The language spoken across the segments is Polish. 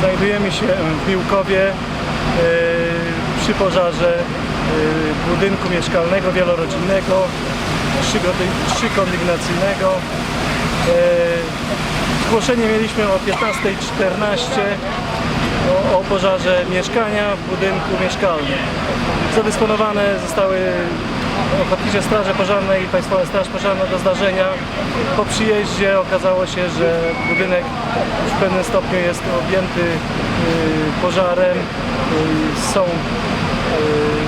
Znajdujemy się w Miłkowie e, przy pożarze e, budynku mieszkalnego wielorodzinnego, trzykondygnacyjnego. E, Zgłoszenie mieliśmy o 15.14 o, o pożarze mieszkania w budynku mieszkalnym. Zadysponowane zostały Ochotnicze Straże Pożarne i Państwowa Straż Pożarna do zdarzenia. Po przyjeździe okazało się, że budynek w pewnym stopniu jest objęty y, pożarem. Y, są, y,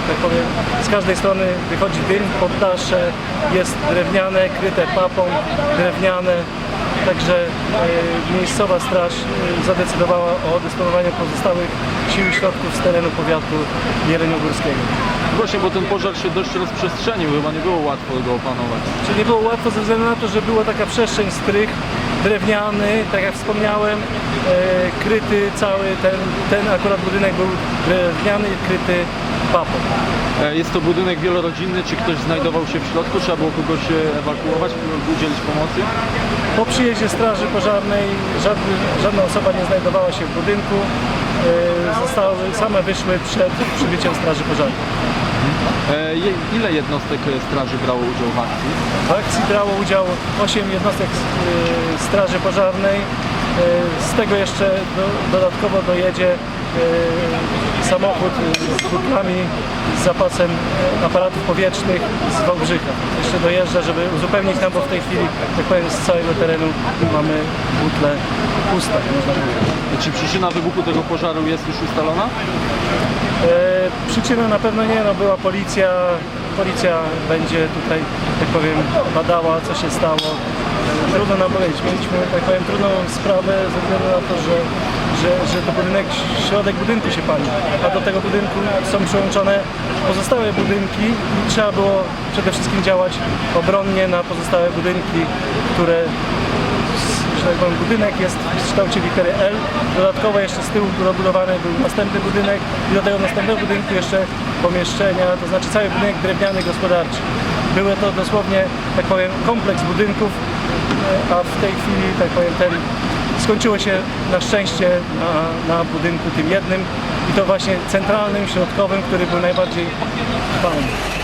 tak powiem, z każdej strony wychodzi dym, poddasze jest drewniane, kryte papą, drewniane. Także e, miejscowa straż e, zadecydowała o dysponowaniu pozostałych sił i środków z terenu powiatu jeleniogórskiego. Właśnie, bo ten pożar się dość rozprzestrzenił, chyba nie było łatwo go opanować. Czyli nie było łatwo ze względu na to, że była taka przestrzeń strych, drewniany, tak jak wspomniałem, e, kryty cały ten, ten akurat budynek był drewniany, kryty papą. E, Jest to budynek wielorodzinny, czy ktoś znajdował się w środku? Trzeba było kogoś e, ewakuować, udzielić pomocy? Po przyjeździe straży pożarnej żadny, żadna osoba nie znajdowała się w budynku. E, Zostały, same wyszły przed przybyciem straży pożarnej. Ile jednostek straży brało udział w akcji? W akcji brało udział 8 jednostek straży pożarnej. Z tego jeszcze do, dodatkowo dojedzie samochód e, z butlami, z zapasem e, aparatów powietrznych z Wałbrzycha. Jeszcze dojeżdża, żeby uzupełnić nam, bo w tej chwili, tak powiem, z całego terenu mamy butle puste. można powiedzieć. E, Czy przyczyna wybuchu tego pożaru jest już ustalona? E, Przyczyna na pewno nie, no była policja, policja będzie tutaj, tak powiem, badała co się stało. Trudno nam powiedzieć, mieliśmy, tak powiem, trudną sprawę ze względu na to, że, że, że to budynek, środek budynku się pali, a do tego budynku są przyłączone pozostałe budynki i trzeba było przede wszystkim działać obronnie na pozostałe budynki, które powiem, budynek jest w kształcie litery L. Dodatkowo jeszcze z tyłu dobudowany był następny budynek i do tego następnego budynku jeszcze pomieszczenia, to znaczy cały budynek drewniany gospodarczy. Były to dosłownie, tak powiem, kompleks budynków, e, a w tej chwili, tak powiem, ten skończyło się na szczęście na, na budynku tym jednym i to właśnie centralnym, środkowym, który był najbardziej trwalny.